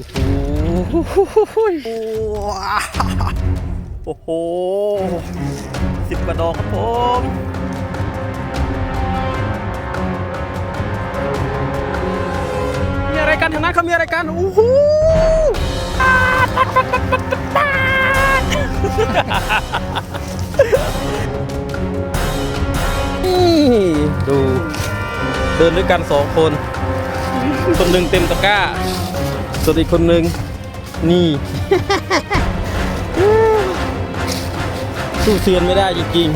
โอ้โหโอ้โหสิบกระดอกครับผมมีอะไรกันทางนั้นเขามีอะไรกันโอ้โหดู เดินด้วยกันสองคน คนหนึ่งเต็มตะกร้า ส่วนอีกคนหนึ่งนี่ สู้เซียนไม่ได้จริง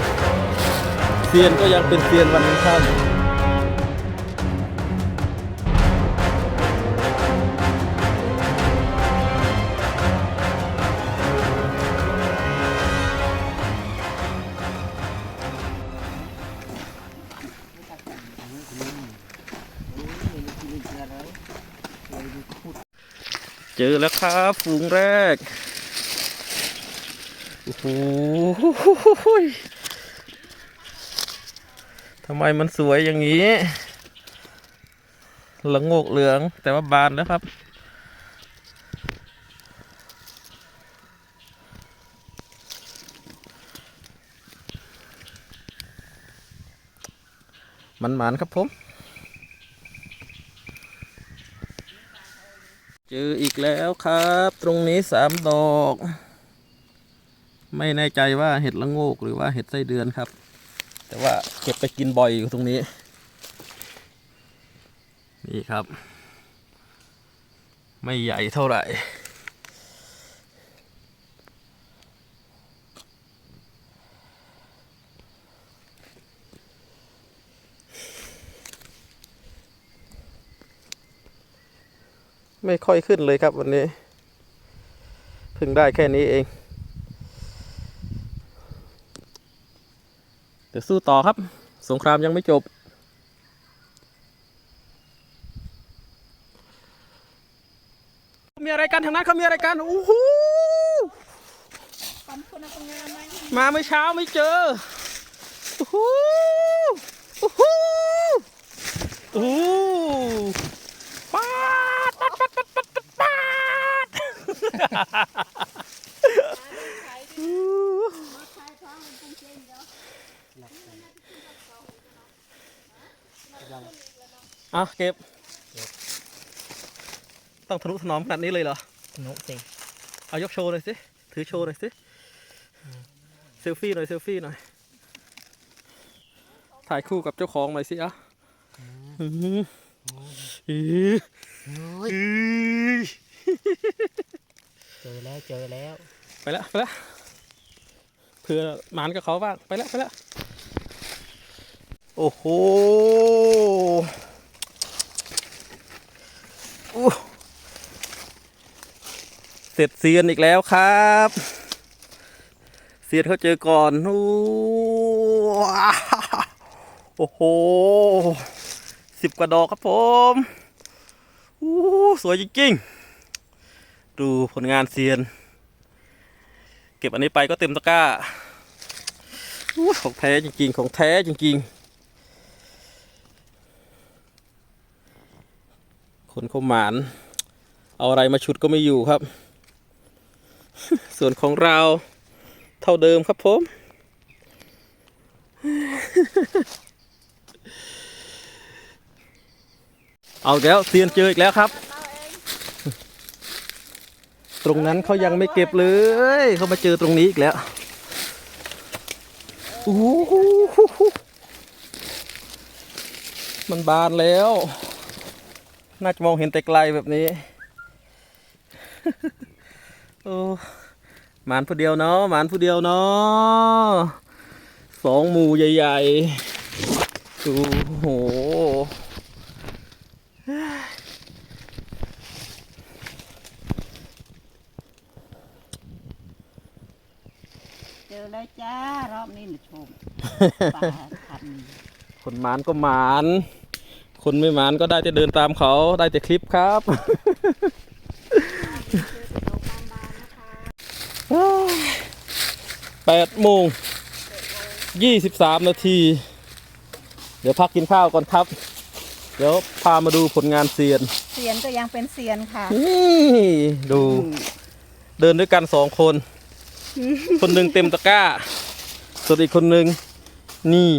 ๆเซียนก็ยังเป็นเซียนวันนี้ครับ เจอแล้วครับฝูงแรก โอ้โหทำไมมันสวยอย่างนี้ละโงกเหลือง แต่ว่าบานแล้วครับ มันหมานครับผม เจออีกแล้วครับ ตรงนี้สามดอก ไม่แน่ใจว่าเห็ดละโงกหรือว่าเห็ดไส้เดือนครับ แต่ว่าเก็บไปกินบ่อยอยู่ตรงนี้ นี่ครับ ไม่ใหญ่เท่าไหร่ ไม่ค่อยขึ้นเลยครับวันนี้เพิ่งได้แค่นี้เอง เดี๋ยวสู้ต่อครับ สงครามยังไม่จบ มีอะไรกันทางนั้นเขามีอะไรกันโอ้โหมาเมื่อเช้าไม่เจอโอ้โหโอ้โหโอ้โหป๊าดป๊าดป๊าดป๊าดป๊าดป๊าดป๊าด อะเก็บ ต้องทะนุถนอมขนาดนี้เลยเหรอนุสิเอายกโชว์หน่อยสิ ถือโชว์หน่อยสิ เซลฟี่หน่อยเซลฟี่หน่อย ถ่ายคู่กับเจ้าของหน่อยสิอะอื้อหืออื้อโอ้ยอื้อ เจอแล้วเจอแล้ว ไปแล้วไปแล้วเพื่อหมานกับเขาบ้างไปแล้วไปแล้วโอ้โหเสร็จเซียนอีกแล้วครับ เซียนเขาเจอก่อนโอ้โหสิบกว่าดอกครับผม อู้สวยจริงๆ ดูผลงานเซียน เก็บอันนี้ไปก็เต็มตะกร้าของแท้จริงๆ ของแท้จริงๆ คนเขาหมาน เอาอะไรมาชุดก็ไม่อยู่ครับ ส่วนของเราเท่าเดิมครับผม เอาแล้วเซียนเจออีกแล้วครับ ตรงนั้นเขายังไม่เก็บเลย เขามาเจอตรงนี้อีกแล้วโอ้โหมันบานแล้ว น่าจะมองเห็นแต่ไกลแบบนี้ โอ้หมานผู้เดียวเนาะหมานผู้เดียวเนาะสองหมู่ใหญ่ๆ โอ้โห จอแล้วจ้ารอบนี้นะชมปลาพันคนหมานก็หมาน คนไม่หมานก็ได้แต่เดินตามเขาได้แต่คลิปครับแปดโมงยี่สิบสามนาที เดี๋ยวพักกินข้าวก่อนครับ เดี๋ยวพามาดูผลงานเซียน เซียนก็ยังเป็นเซียนค่ะนี่ดู เดินด้วยกันสองคน คนหนึ่งเต็มตะกร้าส่วนอีกคนหนึ่งนี่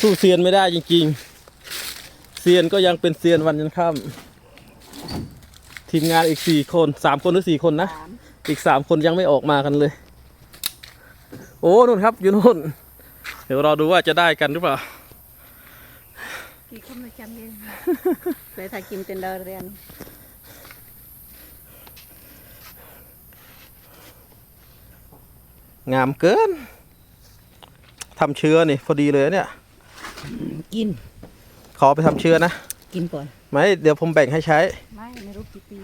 สู้เซียนไม่ได้จริงๆ เซียนก็ยังเป็นเซียนวันยันค่ำทีมงานอีกสี่คนสามคนหรือสี่คนนะสามอีกสามคนยังไม่ออกมากันเลย โอ้นู่นครับอยู่นู่น เดี๋ยวเราดูว่าจะได้กันหรือเปล่า กี่คนมาจำเองเลยถ้ากินเป็นเดอเรียน งามเกินทำเชื้อนี่ พอดีเลยเนี่ย กิน ขอไปทำเชื้อนะ กินก่อน ไม่ เดี๋ยวผมแบ่งให้ใช้ ไม่ ไม่รู้กี่ปี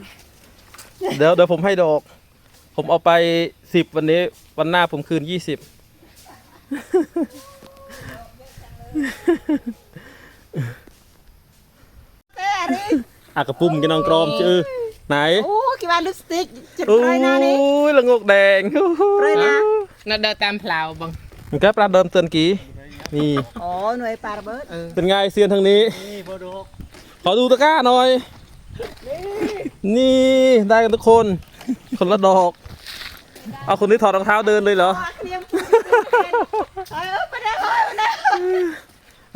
เดี๋ยวเดี๋ยวผมให้ดอก ผมเอาไปสิบวันนี้ วันหน้าผมคืนยี่สิบเต้ริอากระปุ่มกันน้องกรอมชื่อไหน โอ้กี่วันลิปสติกจุดโอ้ไรหน้านี่ยละงกแดงไรนะ น่าเดินตามพลาวบังมันก็ปลาเดิมเตือนกี้นี่อ๋อหน่วยปลาระเบิดเป็นไงเซียนทางนี้ขอดูตะกร้าหน่อย นี่ได้กันทุกคน คนละดอก เอาคนที่ถอดรองเท้าเดินเลยเหรออ๋อเคลียมเออไปได้เลยไปได้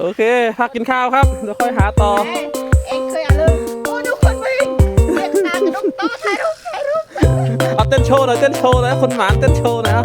โอเค พักกินข้าวครับ เดี๋ยวค่อยหาต่อ เอ้ยเอ็งเคยอ่านเลยโอ้ดูคนวิ่งเวียดนามกับน้องโตถ่ายรูปถ่ายรูปเอาเต้นโชว์หน่อยเต้นโชว์หน่อยคนหมานเต้นโชว์หน่อยเอา